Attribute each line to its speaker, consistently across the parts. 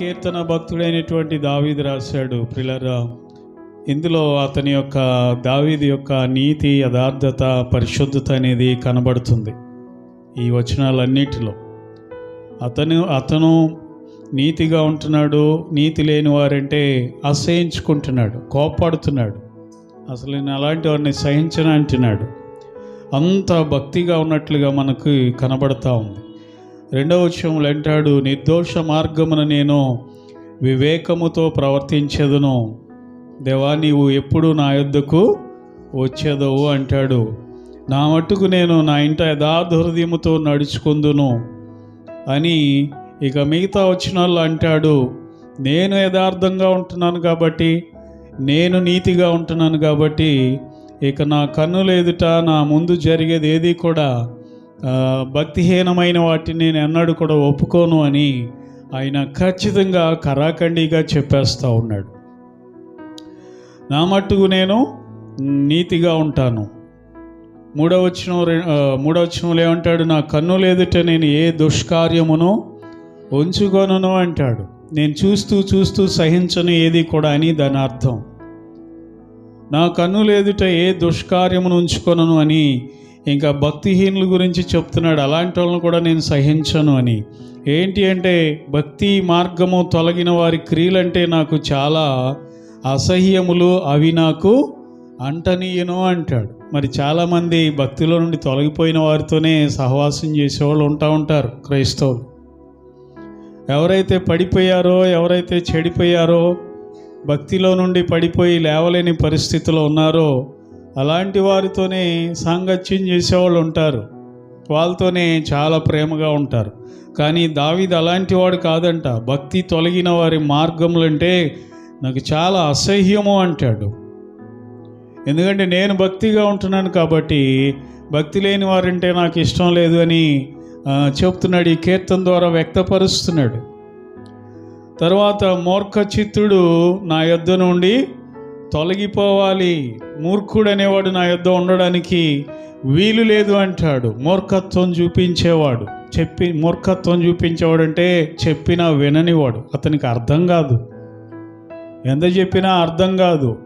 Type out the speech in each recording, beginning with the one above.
Speaker 1: కీర్తన భక్తుడైనటువంటి దావీదు రాశాడు ప్రిలరా ఇందులో అతని యొక్క దావీది యొక్క నీతి యథార్థత పరిశుద్ధత అనేది కనబడుతుంది ఈ వచనాలన్నిటిలో. అతను అతను నీతిగా ఉంటున్నాడు నీతి లేని వారంటే అసహించుకుంటున్నాడు కోపాడుతున్నాడు అసలు నేను అలాంటి వారిని సహించను అంటున్నాడు. అంత భక్తిగా ఉన్నట్లుగా మనకు కనబడతా ఉంది. రెండవ విషయంలో అంటాడు నిర్దోష మార్గమున నేను వివేకముతో ప్రవర్తించదును. దేవా నీవు ఎప్పుడు నా యొద్దకు వచ్చేదవు? అంటాడు. నా మట్టుకు నేను నా ఇంట యథార్థ హృదయముతో నడుచుకుందును అని ఇక మిగతా వచ్చిన వాళ్ళు అంటాడు. నేను యథార్థంగా ఉంటున్నాను కాబట్టి నేను నీతిగా ఉంటున్నాను కాబట్టి ఇక నా కన్నులు ఎదుట నా ముందు జరిగేది ఏది కూడా భక్తిహీనమైన వాటిని నేను ఎన్నడూ కూడా ఒప్పుకోను అని ఆయన ఖచ్చితంగా కరాఖండిగా చెప్పేస్తూ ఉన్నాడు. నా మట్టుకు నేను నీతిగా ఉంటాను. మూడవచనం మూడవచనంలో రె- ఏమంటాడు? నా కన్ను ఎదుట నేను ఏ దుష్కార్యమును ఉంచుకొనను అంటాడు. నేను చూస్తూ చూస్తూ సహించను ఏది కూడా అని దాని అర్థం. నా కన్ను ఎదుట ఏ దుష్కార్యమును ఉంచుకొనను అని ఇంకా భక్తిహీనుల గురించి చెప్తున్నాడు. అలాంటి వాళ్ళని కూడా నేను సహించను అని. ఏంటి అంటే భక్తి మార్గము తొలగిన వారి క్రియలంటే నాకు చాలా అసహ్యములు అవి నాకు అంటనీయను అంటాడు. మరి చాలామంది భక్తిలో నుండి తొలగిపోయిన వారితోనే సహవాసం చేసేవాళ్ళు ఉంటా ఉంటారు క్రైస్తవులు. ఎవరైతే పడిపోయారో ఎవరైతే చెడిపోయారో భక్తిలో నుండి పడిపోయి లేవలేని పరిస్థితిలో ఉన్నారో అలాంటి వారితోనే సాంగత్యం చేసేవాళ్ళు ఉంటారు. వాళ్ళతోనే చాలా ప్రేమగా ఉంటారు. కానీ దావీద్ అలాంటి వాడు కాదంట. భక్తి తొలగిన వారి మార్గములంటే నాకు చాలా అసహ్యము అంటాడు. ఎందుకంటే నేను భక్తిగా ఉంటున్నాను కాబట్టి భక్తి లేని వారంటే నాకు ఇష్టం లేదు అని చెప్తున్నాడు. ఈ కీర్తన ద్వారా వ్యక్తపరుస్తున్నాడు. తర్వాత మూర్ఖ చిత్తుడు నా యొద్ద నుండి తొలగిపోవాలి. మూర్ఖుడు అనేవాడు నా యొద్ద ఉండడానికి వీలు లేదు అంటాడు. మూర్ఖత్వం చూపించేవాడు. చెప్పి మూర్ఖత్వం చూపించేవాడు అంటే చెప్పినా విననివాడు. అతనికి అర్థం కాదు. ఎంత చెప్పినా అర్థం కాదు.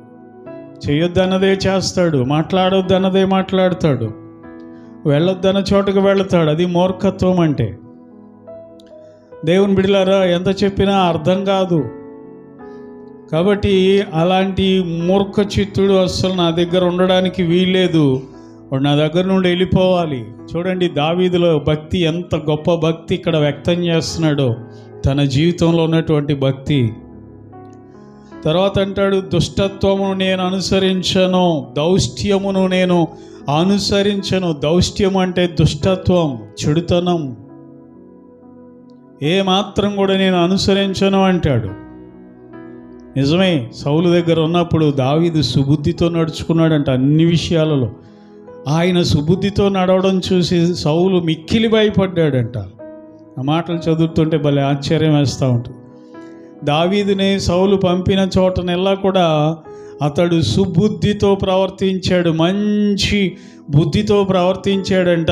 Speaker 1: చేయొద్దన్నదే చేస్తాడు. మాట్లాడొద్దన్నదే మాట్లాడతాడు. వెళ్ళొద్దన్న చోటకు వెళతాడు. అది మూర్ఖత్వం అంటే. దేవుని బిడ్డలారా ఎంత చెప్పినా అర్థం కాదు. కాబట్టి అలాంటి మూర్ఖ చిత్తుడు అస్సలు నా దగ్గర ఉండడానికి వీల్లేదు. వాడు నా దగ్గర నుండి వెళ్ళిపోవాలి. చూడండి దావీదులో భక్తి ఎంత గొప్ప భక్తి ఇక్కడ వ్యక్తం చేస్తున్నాడో. తన జీవితంలో ఉన్నటువంటి భక్తి. తర్వాత అంటాడు దుష్టత్వమును నేను అనుసరించను దౌష్ట్యమును నేను అనుసరించను. దౌష్ట్యం అంటే దుష్టత్వం చెడుతనం. ఏ మాత్రం కూడా నేను అనుసరించను అంటాడు. నిజమే సౌలు దగ్గర ఉన్నప్పుడు దావీదు సుబుద్ధితో నడుచుకున్నాడంట అన్ని విషయాలలో. ఆయన సుబుద్ధితో నడవడం చూసి సౌలు మిక్కిలి భయపడ్డాడంట. ఆ మాటలు చదువుతుంటే భలే ఆశ్చర్యం వేస్తూ ఉంటుంది. దావీదుని సౌలు పంపిన చోటనెల్లా కూడా అతడు సుబుద్ధితో ప్రవర్తించాడు మంచి బుద్ధితో ప్రవర్తించాడంట.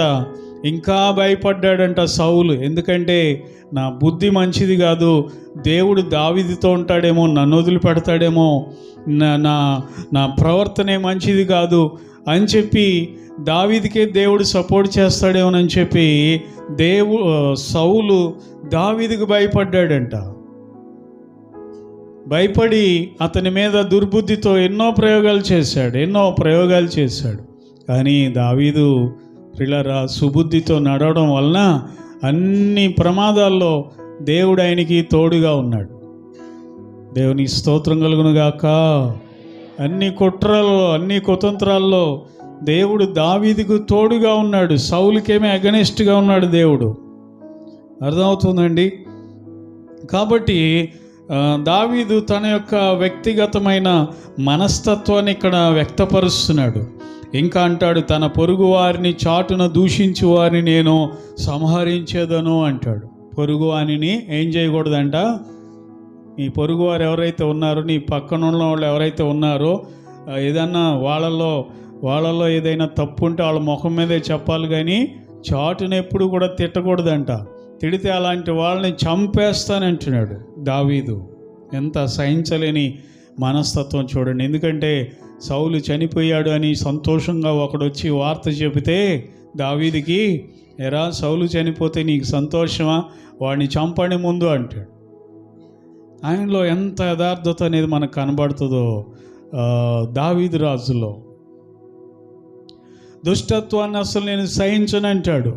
Speaker 1: ఇంకా భయపడ్డాడంట సౌలు. ఎందుకంటే నా బుద్ధి మంచిది కాదు దేవుడు దావిదితో ఉంటాడేమో నన్ను వదిలిపెడతాడేమో నా నా నా ప్రవర్తనే మంచిది కాదు అని చెప్పి దావీదికే దేవుడు సపోర్ట్ చేస్తాడేమోనని చెప్పి దేవు సౌలు దావీదికి భయపడ్డాడంట. భయపడి అతని మీద దుర్బుద్ధితో ఎన్నో ప్రయోగాలు చేశాడు ఎన్నో ప్రయోగాలు చేశాడు. కానీ దావీదు పిల్లరా సుబుద్ధితో నడవడం వలన అన్ని ప్రమాదాల్లో దేవుడు ఆయనకి తోడుగా ఉన్నాడు. దేవుని స్తోత్రం కలుగును గాక అన్ని కుట్రల్లో అన్ని కుతంత్రాల్లో దేవుడు దావీదుకు తోడుగా ఉన్నాడు. సౌలుకేమీ అగనెస్ట్గా ఉన్నాడు దేవుడు. అర్థమవుతుందండి? కాబట్టి దావీదు తన యొక్క వ్యక్తిగతమైన మనస్తత్వాన్ని ఇక్కడ వ్యక్తపరుస్తున్నాడు. ఇంకా అంటాడు తన పొరుగు వారిని చాటున దూషించు వారిని నేను సంహరించేదను అంటాడు. పొరుగు వారిని ఏం చేయకూడదంట? నీ పొరుగు వారు ఎవరైతే ఉన్నారో నీ పక్కన ఉన్న వాళ్ళు ఎవరైతే ఉన్నారో ఏదన్నా వాళ్ళలో వాళ్ళలో ఏదైనా తప్పు ఉంటే వాళ్ళ ముఖం మీదే చెప్పాలి కానీ చాటును ఎప్పుడు కూడా తిట్టకూడదంట. తిడితే అలాంటి వాళ్ళని చంపేస్తానంటున్నాడు దావీదు. ఎంత సహించలేని మనస్తత్వం చూడండి. ఎందుకంటే సౌలు చనిపోయాడు అని సంతోషంగా ఒకడు వచ్చి వార్త చెబితే దావీదికి ఎరా సౌలు చనిపోతే నీకు సంతోషమా? వాడిని చంపని ముందు అంటాడు. ఆయనలో ఎంత యథార్థత అనేది మనకు కనబడుతుందో ఆ, దావీదు రాజులో. దుష్టత్వాన్ని అసలు నేను సహించను అంటాడు.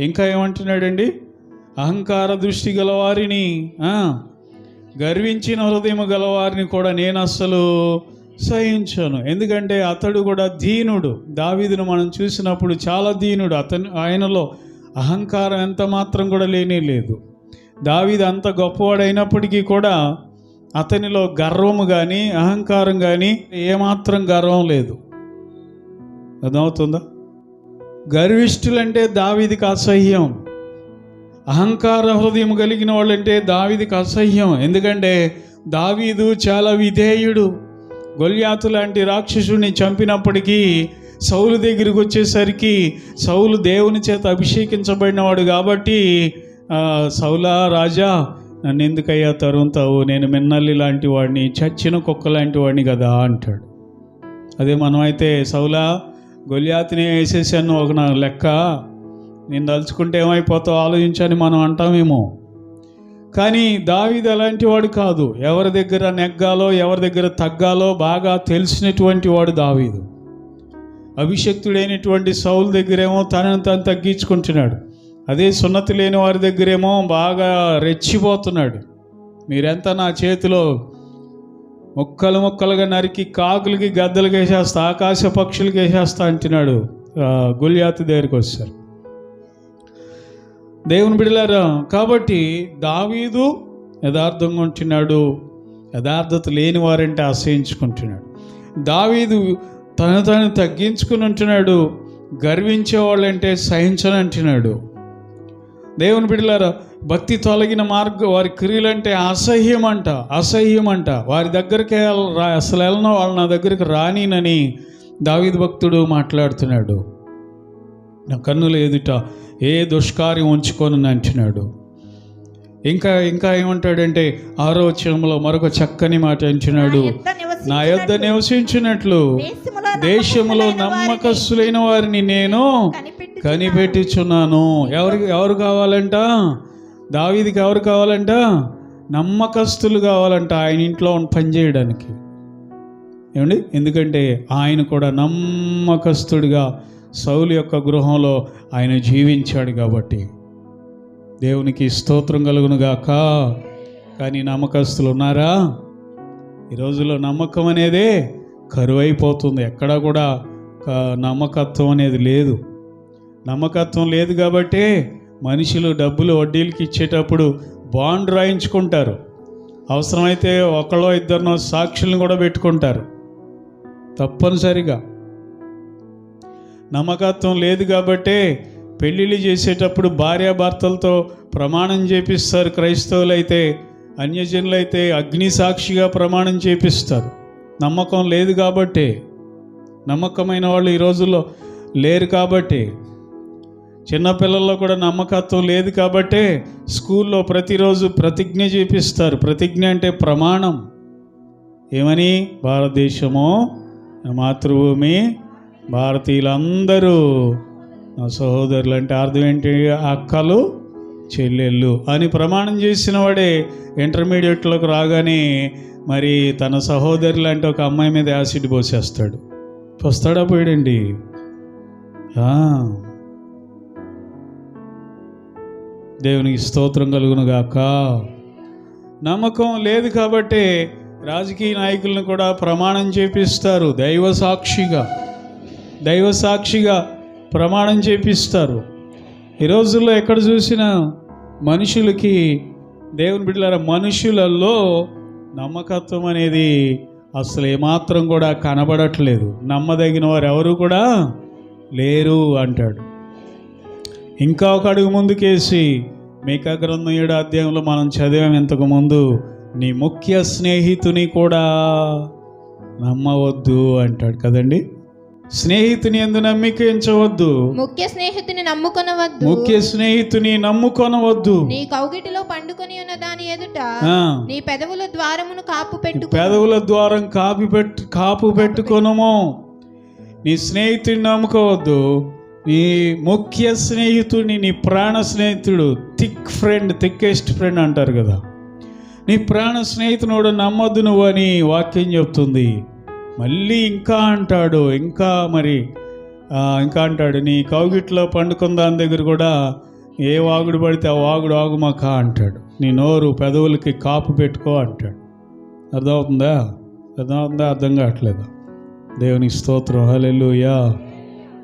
Speaker 1: ఇంకా ఏమంటున్నాడండి? అహంకార దృష్టి గలవారిని గర్వించిన హృదయం గలవారిని కూడా నేను అస్సలు సహించను ఎందుకంటే అతడు కూడా దీనుడు. దావీదును మనం చూసినప్పుడు చాలా దీనుడు. అతను ఆయనలో అహంకారం ఎంత మాత్రం కూడా లేనే లేదు. దావీదు అంత గొప్పవాడైనప్పటికీ కూడా అతనిలో గర్వము కానీ అహంకారం కానీ ఏమాత్రం గర్వం లేదు. అర్థమవుతుందా? గర్విష్ఠులంటే దావీదికి అసహ్యం. అహంకార హృదయం కలిగిన వాళ్ళంటే దావీదికి అసహ్యం. ఎందుకంటే దావీదు చాలా విధేయుడు. గొల్యాతు లాంటి రాక్షసుని చంపినప్పటికీ సౌలు దగ్గరికి వచ్చేసరికి సౌలు దేవుని చేత అభిషేకించబడినవాడు కాబట్టి సౌలా రాజా నన్ను ఎందుకయ్యా తరుముతావు? నేను మిన్నల్లి లాంటి వాడిని చచ్చిన కుక్క లాంటి వాడిని కదా అంటాడు. అదే మనమైతే సౌలా గొల్యాతిని వేసేసాను ఒక నా లెక్క. నేను తలుచుకుంటే ఏమైపోతావు? ఆలోచించని మనం అంటామేమో. కానీ దావీదు అలాంటి వాడు కాదు. ఎవరి దగ్గర నెగ్గాలో ఎవరి దగ్గర తగ్గాలో బాగా తెలిసినటువంటి వాడు దావీదు. అభిషక్తుడైనటువంటి సౌలు దగ్గరేమో తనను తను తగ్గించుకుంటున్నాడు. అదే సున్నతి లేని వారి దగ్గరేమో బాగా రెచ్చిపోతున్నాడు. మీరెంత నా చేతిలో ముక్కలు ముక్కలుగా నరికి కాకులకి గద్దలకి వేసేస్తా ఆకాశ పక్షులకి వేసేస్తా అంటున్నాడు ఆ, దగ్గరికి వచ్చారు. దేవుని బిడలారా కాబట్టి దావీదు యథార్థంగా ఉంటున్నాడు. యథార్థత లేని వారంటే ఆశ్రయించుకుంటున్నాడు. దావీదు తను తను తగ్గించుకుని ఉంటున్నాడు. గర్వించే వాళ్ళంటే సహించని అంటున్నాడు దేవుని బిడలారా భక్తి తొలగిన మార్గం వారి క్రియలంటే అసహ్యం అంట అసహ్యం అంట వారి దగ్గరికి రా అసలు వెళ్ళిన వాళ్ళు నా దగ్గరికి రానినని దావీద్ భక్తుడు మాట్లాడుతున్నాడు. నా కన్నుల ఎదుట ఏ దుష్కార్యం ఉంచుకొని అంటున్నాడు. ఇంకా ఇంకా ఏమంటాడంటే ఆరో వచనంలో మరొక చక్కని మాట అంటున్నాడు. నా యొద్ద నివసించినట్లు దేశములో నమ్మకస్తులైన వారిని నేను కనిపెట్టుచున్నాను. ఎవరికి ఎవరు కావాలంట? దావీదికి ఎవరు కావాలంట? నమ్మకస్తులు కావాలంట ఆయన ఇంట్లో పని చేయడానికి. ఏమండి? ఎందుకంటే ఆయన కూడా నమ్మకస్తుడిగా సౌలు యొక్క గృహంలో ఆయన జీవించాడు కాబట్టి దేవునికి స్తోత్రం కలుగును గాక. కానీ నమ్మకస్తులు ఉన్నారా? ఈ రోజుల్లో నమ్మకం అనేది కరువైపోతుంది. ఎక్కడా కూడా నమ్మకత్వం అనేది లేదు. నమ్మకత్వం లేదు కాబట్టి మనుషులు డబ్బులు వడ్డీలకి ఇచ్చేటప్పుడు బాండ్ రాయించుకుంటారు. అవసరమైతే ఒకళ్ళో ఇద్దరినో సాక్షులను కూడా పెట్టుకుంటారు. తప్పనిసరిగా. నమ్మకత్వం లేదు కాబట్టే పెళ్ళిళ్ళు చేసేటప్పుడు భార్యాభర్తలతో ప్రమాణం చేపిస్తారు క్రైస్తవులు అయితే అన్యజనులు అయితే అగ్ని సాక్షిగా ప్రమాణం చేపిస్తారు. నమ్మకం లేదు కాబట్టే నమ్మకమైన వాళ్ళు ఈ రోజుల్లో లేరు కాబట్టి చిన్నపిల్లల్లో కూడా నమ్మకత్వం లేదు కాబట్టే స్కూల్లో ప్రతిరోజు ప్రతిజ్ఞ చేపిస్తారు. ప్రతిజ్ఞ అంటే ప్రమాణం. ఏమని? భారతదేశము మాతృభూమి భారతీయులందరూ నా సహోదరులు అంటే అర్థం ఏంటి? అక్కలు చెల్లెళ్ళు అని ప్రమాణం చేసిన వాడే ఇంటర్మీడియట్లోకి రాగానే మరి తన సహోదరులు అంటే ఒక అమ్మాయి మీద యాసిడ్ పోసేస్తాడు. వస్తాడా పోయాడండి? దేవునికి స్తోత్రం కలుగును గాక నమ్మకం లేదు కాబట్టి రాజకీయ నాయకులను కూడా ప్రమాణం చేపిస్తారు దైవ సాక్షిగా. దైవ సాక్షిగా ప్రమాణం చేపిస్తారు. ఈ రోజుల్లో ఎక్కడ చూసినా మనుషులకి దేవుని బిడ్డలారా మనుషులలో నమ్మకత్వం అనేది అసలు ఏమాత్రం కూడా కనబడట్లేదు. నమ్మదగిన వారు ఎవరు కూడా లేరు అంటాడు. ఇంకా ఒక అడుగు ముందుకేసి మేకా గ్రంథం ఏడు అధ్యాయంలో మనం చదివాం ఇంతకు ముందు నీ ముఖ్య స్నేహితుని కూడా నమ్మవద్దు అంటాడు కదండి. స్నేహితుని ఎందు నమ్మిక ఉంచవద్దు
Speaker 2: ముఖ్య స్నేహితుని నమ్ముకొనవద్దు.
Speaker 1: ముఖ్య స్నేహితుని నమ్ముకొనవద్దు.
Speaker 2: నీ కౌగిటిలో పండుకొని ఉన్న దాని ఎదుట నీ పెదవుల ద్వారమును కాపు పెట్టు
Speaker 1: పెదవుల ద్వారం కాపి పెట్టు కాపు పెట్టుకొనము. నీ స్నేహితుడిని నమ్ముకోవద్దు. నీ ముఖ్య స్నేహితుడిని నీ ప్రాణ స్నేహితుడు థిక్ ఫ్రెండ్ థిక్కెస్ట్ ఫ్రెండ్ అంటారు కదా. నీ ప్రాణ స్నేహితుడు నమ్మొద్దు నువ్వు అని వాక్యం చెప్తుంది. మళ్ళీ ఇంకా అంటాడు ఇంకా మరి ఇంకా అంటాడు నీ కౌగిట్లో పండుకున్న దాని దగ్గర కూడా ఏ వాగుడు పడితే ఆ వాగుడు ఆగుమాక అంటాడు. నీ నోరు పెదవులకి కాపు పెట్టుకో అంటాడు. అర్థమవుతుందా? అర్థమవుతుందా? అర్థం కావట్లేదా? దేవుని స్తోత్రం. హల్లెలూయా.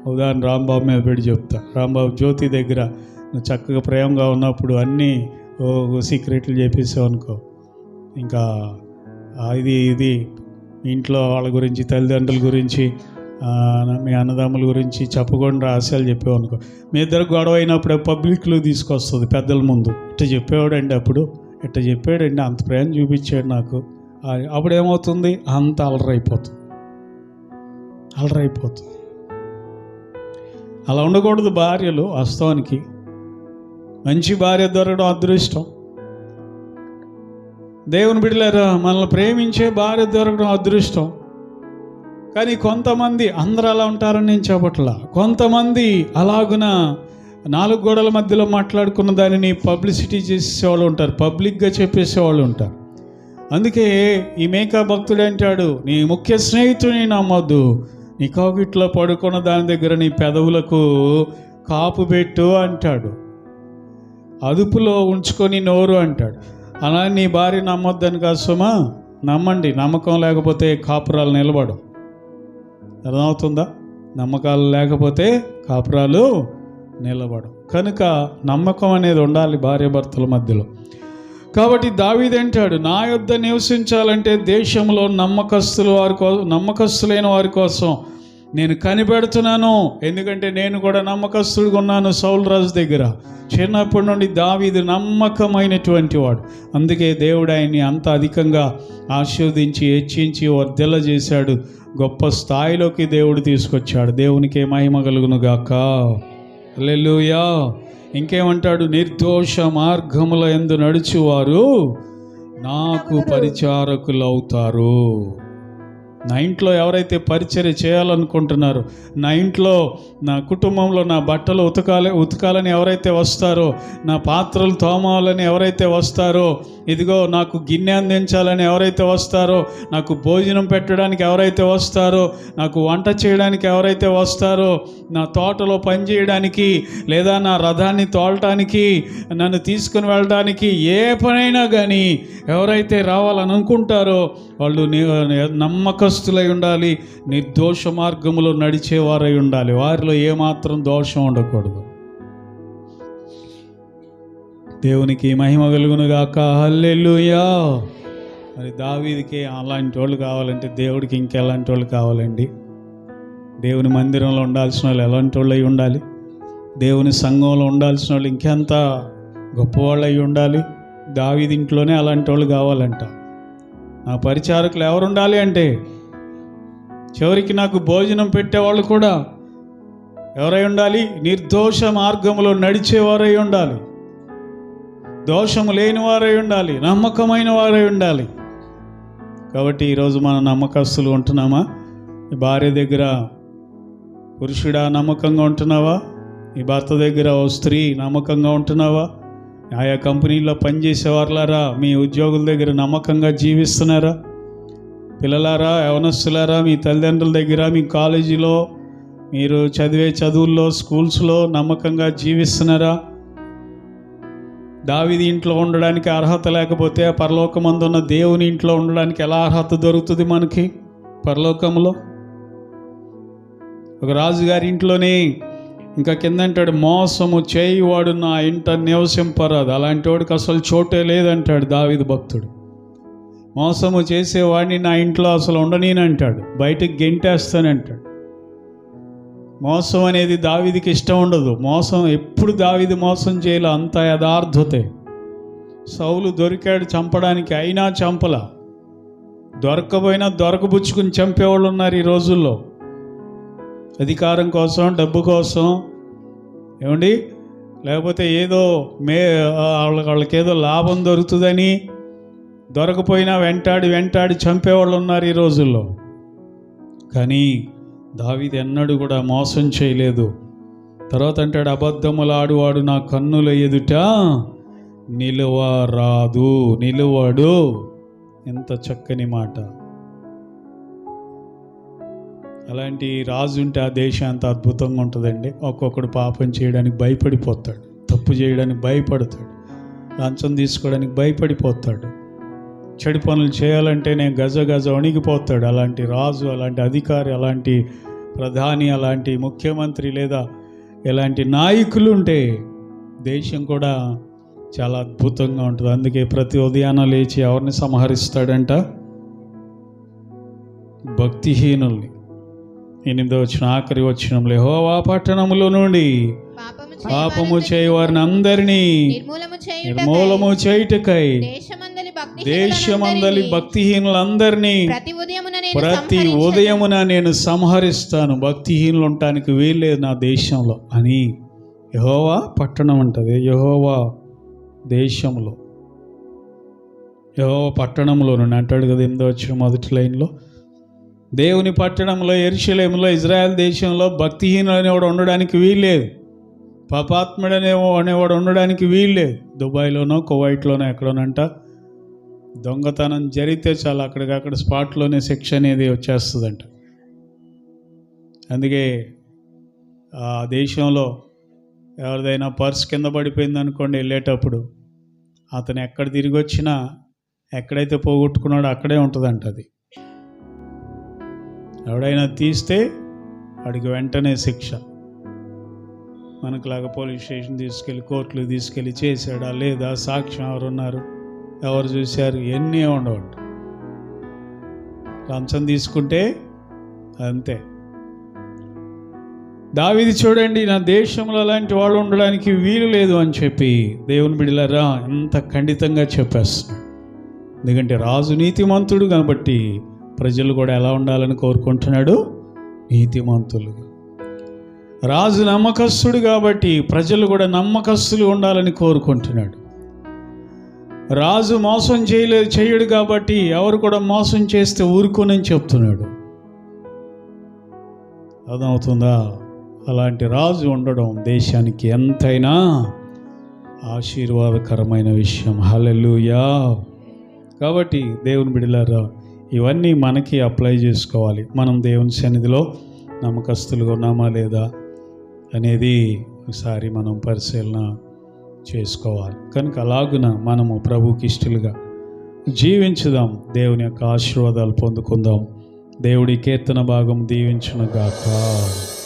Speaker 1: ఉదాహరణ రాంబాబు మీద పెట్టి చెప్తా. రాంబాబు జ్యోతి దగ్గర నువ్వు చక్కగా ప్రేమగా ఉన్నప్పుడు అన్నీ ఓ సీక్రెట్లు చెప్పేసావు అనుకో. ఇంకా ఇది ఇది ఇంట్లో వాళ్ళ గురించి తల్లిదండ్రుల గురించి మీ అన్నదమ్ముల గురించి చెప్పకుండా రహస్యాలు చెప్పేవనుకో మీ ఇద్దరు గొడవ అయినప్పుడు పబ్లిక్లో తీసుకొస్తుంది పెద్దల ముందు. ఇట్ట చెప్పేవాడండి అప్పుడు. ఇట్ట చెప్పాడండి. అంత ప్రేమ చూపించాడు నాకు. అప్పుడు ఏమవుతుంది అంత అలరైపోతుంది. అలరైపోతుంది. అలా ఉండకూడదు భార్యలు వాస్తవానికి. మంచి భార్య దొరకడం అదృష్టం. దేవుని బిడ్డలారా మనల్ని ప్రేమించే భార్య దొరకడం అదృష్టం. కానీ కొంతమంది అందరూ అలా ఉంటారని నేను చెప్పట్లా. కొంతమంది అలాగున నాలుగు గోడల మధ్యలో మాట్లాడుకున్న దానిని పబ్లిసిటీ చేసేవాళ్ళు ఉంటారు పబ్లిక్గా చెప్పేసేవాళ్ళు ఉంటారు. అందుకే ఈ మేకా భక్తుడు అంటాడు నీ ముఖ్య స్నేహితుని నమ్మొద్దు. నీ కాకిట్లో పడుకున్న దాని దగ్గర నీ పెదవులకు కాపు పెట్టు అంటాడు. అదుపులో ఉంచుకొని నోరు అంటాడు. అలా నీ భార్య నమ్మొద్దని కాదు సుమా. నమ్మండి నమ్మకం లేకపోతే కాపురాలు నిలబడు అర్థమవుతుందా? నమ్మకాలు లేకపోతే కాపురాలు నిలబడు కనుక నమ్మకం అనేది ఉండాలి భార్యాభర్తల మధ్యలో. కాబట్టి దావీదంటాడు నా యొద్ద నివసించాలంటే దేశంలో నమ్మకస్తుల వారి కోసం నమ్మకస్తులైన వారి కోసం నేను కనిపెడుతున్నాను. ఎందుకంటే నేను కూడా నమ్మకస్తుడిగా ఉన్నాను సౌల్ రాజు దగ్గర. చిన్నప్పటి నుండి దావీదు నమ్మకమైనటువంటి వాడు. అందుకే దేవుడు ఆయన్ని అంత అధికంగా ఆశీర్వదించి హెచ్చించి వర్ధెల చేశాడు. గొప్ప స్థాయిలోకి దేవుడు తీసుకొచ్చాడు. దేవునికి మహిమ కలుగును గాక. హల్లెలూయా. ఇంకేమంటాడు? నిర్దోష మార్గముల ఎందు నడుచువారు. నాకు పరిచారకులు అవుతారు నా ఇంట్లో ఎవరైతే పరిచర్య చేయాలనుకుంటున్నారో నా ఇంట్లో నా కుటుంబంలో నా బట్టలు ఉతకాలి ఉతకాలని ఎవరైతే వస్తారో నా పాత్రలు తోమాలని ఎవరైతే వస్తారో ఇదిగో నాకు గిన్నె అందించాలని ఎవరైతే వస్తారో నాకు భోజనం పెట్టడానికి ఎవరైతే వస్తారో నాకు వంట చేయడానికి ఎవరైతే వస్తారో నా తోటలో పని చేయడానికి లేదా నా రథాన్ని తోలటానికి నన్ను తీసుకుని వెళ్ళడానికి ఏ పనైనా కానీ ఎవరైతే రావాలని అనుకుంటారో వాళ్ళు నమ్మక నమ్మకస్తులై ఉండాలి నిర్దోష మార్గములో నడిచేవారై ఉండాలి. వారిలో ఏమాత్రం దోషం ఉండకూడదు. దేవునికి మహిమ కలుగును గాక. మరి దావీదికి అలాంటి వాళ్ళు కావాలంటే దేవుడికి ఇంకెలాంటి వాళ్ళు కావాలండి? దేవుని మందిరంలో ఉండాల్సిన వాళ్ళు ఎలాంటి వాళ్ళు అయి ఉండాలి? దేవుని సంఘంలో ఉండాల్సిన వాళ్ళు ఇంకెంత గొప్పవాళ్ళు అయి ఉండాలి? దావీది ఇంట్లోనే అలాంటి వాళ్ళు కావాలంట. నా పరిచారకులు ఎవరు ఉండాలి అంటే చివరికి నాకు భోజనం పెట్టేవాళ్ళు కూడా ఎవరై ఉండాలి? నిర్దోష మార్గంలో నడిచేవారై ఉండాలి. దోషము లేని వారై ఉండాలి. నమ్మకమైన వారై ఉండాలి. కాబట్టి ఈరోజు మనం నమ్మకస్తులు ఉంటున్నామా? ఈ భార్య దగ్గర పురుషుడా నమ్మకంగా ఉంటున్నావా? ఈ భర్త దగ్గర ఓ స్త్రీ నమ్మకంగా ఉంటున్నావా? ఆయా కంపెనీలో పనిచేసే వాళ్ళారా మీ ఉద్యోగుల దగ్గర నమ్మకంగా జీవిస్తున్నారా? పిల్లలారా యవనస్తులారా మీ తల్లిదండ్రుల దగ్గర మీ కాలేజీలో మీరు చదివే చదువుల్లో స్కూల్స్లో నమ్మకంగా జీవిస్తున్నారా? దావిది ఇంట్లో ఉండడానికి అర్హత లేకపోతే పరలోకమందున్న దేవుని ఇంట్లో ఉండడానికి ఎలా అర్హత దొరుకుతుంది మనకి పరలోకంలో? ఒక రాజుగారి ఇంట్లోనే ఇంకా కింద అంటాడు మోసము చేయివాడు నా ఇంట నివసింపరాదు. అలాంటి వాడికి అసలు చోటే లేదంటాడు దావిది భక్తుడు. మోసము చేసేవాడిని నా ఇంట్లో అసలు ఉండనేనంటాడు. బయటకు గెంటేస్తానంటాడు. మోసం అనేది దావిదికి ఇష్టం ఉండదు. మోసం ఎప్పుడు దావిది మోసం చేయాలి అంత యథార్థతే. సౌలు దొరికాడు చంపడానికి అయినా చంపల. దొరకపోయినా దొరకబుచ్చుకుని చంపేవాళ్ళు ఉన్నారు ఈ రోజుల్లో. అధికారం కోసం డబ్బు కోసం. ఏమండి? లేకపోతే ఏదో మే వాళ్ళకి వాళ్ళకి ఏదో లాభం దొరుకుతుందని దొరకపోయినా వెంటాడి వెంటాడి చంపేవాళ్ళు ఉన్నారు ఈ రోజుల్లో. కానీ దావిది ఎన్నడూ కూడా మోసం చేయలేదు. తర్వాత అంటాడు అబద్ధములు ఆడువాడు నా కన్నుల ఎదుట నిలువరాదు నిలువడు. ఎంత చక్కని మాట. అలాంటి రాజు ఉంటే ఆ దేశం అంత అద్భుతంగా ఉంటుందండి. ఒక్కొక్కడు పాపం చేయడానికి భయపడిపోతాడు తప్పు చేయడానికి భయపడతాడు లంచం తీసుకోవడానికి భయపడిపోతాడు. చెడు పనులు చేయాలంటే నేను గజ గజ వణిగిపోతాడు. అలాంటి రాజు అలాంటి అధికారి అలాంటి ప్రధాని అలాంటి ముఖ్యమంత్రి లేదా ఇలాంటి నాయకులు ఉంటే దేశం కూడా చాలా అద్భుతంగా ఉంటుంది. అందుకే ప్రతి ఉదయాన లేచి ఎవరిని సంహరిస్తాడంట? భక్తిహీనుల్ని. ఎనిమిదో వచ్చిన ఆఖరి వచ్చిన హోవా పట్టణములో నుండి
Speaker 2: పాపము
Speaker 1: చేయవారిని అందరినీ
Speaker 2: నిర్మూలము చేయుటకై దేశమందలి భక్తి
Speaker 1: దేశమందలి భక్తిహీనులందరినీ
Speaker 2: ప్రతి ఉదయమున నేను
Speaker 1: ప్రతి
Speaker 2: సంహరించెదను.
Speaker 1: ఉదయమున నేను సంహరిస్తాను. భక్తిహీనులు ఉండటానికి వీల్లేదు నా దేశంలో అని యహోవా పట్టణం ఉంటుంది యహోవా దేశంలో. యహోవా పట్టణంలో నుండి అంటాడు కదా ఎనిమిదో వచ్చిన మొదటి లైన్లో. దేవుని పట్టణంలో ఎరుషలేములో ఇజ్రాయెల్ దేశంలో భక్తిహీనులు అనేవాడు ఉండడానికి వీల్లేదు. పాపాత్ముడు అనే అనేవాడు ఉండడానికి వీల్లేదు. దుబాయ్లోనో కువైట్లోనో ఎక్కడోనంట. దొంగతనం జరిగితే చాలు అక్కడికక్కడ స్పాట్లోనే శిక్ష అనేది వచ్చేస్తుందంట. అందుకే ఆ దేశంలో ఎవరిదైనా పర్స్ కింద పడిపోయింది అనుకోండి వెళ్ళేటప్పుడు అతను ఎక్కడ తిరిగి వచ్చినా ఎక్కడైతే పోగొట్టుకున్నాడో అక్కడే ఉంటుందంట అది. ఎవడైనా తీస్తే వాడికి వెంటనే శిక్ష. మనకులాగా పోలీస్ స్టేషన్ తీసుకెళ్ళి కోర్టులు తీసుకెళ్ళి చేశాడా లేదా సాక్ష్యం ఎవరున్నారు? ఎవరు చూశారు? ఎన్ని ఉండవంట. లంచం తీసుకుంటే అంతే. దావిది చూడండి నా దేశంలో అలాంటి వాళ్ళు ఉండడానికి వీలు లేదు అని చెప్పి దేవుని బిడిలరా ఎంత ఖండితంగా చెప్పేస్తున్నాడు. ఎందుకంటే రాజు నీతిమంతుడు కాబట్టి ప్రజలు కూడా ఎలా ఉండాలని కోరుకుంటున్నాడు? నీతిమంతులు. రాజు నమ్మకస్తుడు కాబట్టి ప్రజలు కూడా నమ్మకస్తులు ఉండాలని కోరుకుంటున్నాడు. రాజు మోసం చేయలేదు చేయడు కాబట్టి ఎవరు కూడా మోసం చేస్తే ఊరుకోనని చెప్తున్నాడు. అర్థమవుతుందా? అలాంటి రాజు ఉండడం దేశానికి ఎంతైనా ఆశీర్వాదకరమైన విషయం. హల్లెలూయా. కాబట్టి దేవుని బిడలారా ఇవన్నీ మనకి అప్లై చేసుకోవాలి. మనం దేవుని సన్నిధిలో నమ్మకస్తులుగా ఉన్నామా లేదా అనేది ఒకసారి మనం పరిశీలన చేసుకోవాలి. కనుక అలాగున మనము ప్రభుకి ఇష్టలుగా జీవించుదాం. దేవుని యొక్క ఆశీర్వాదాలు పొందుకుందాం. దేవుడి కీర్తన భాగం దీవించునుగాక. గాక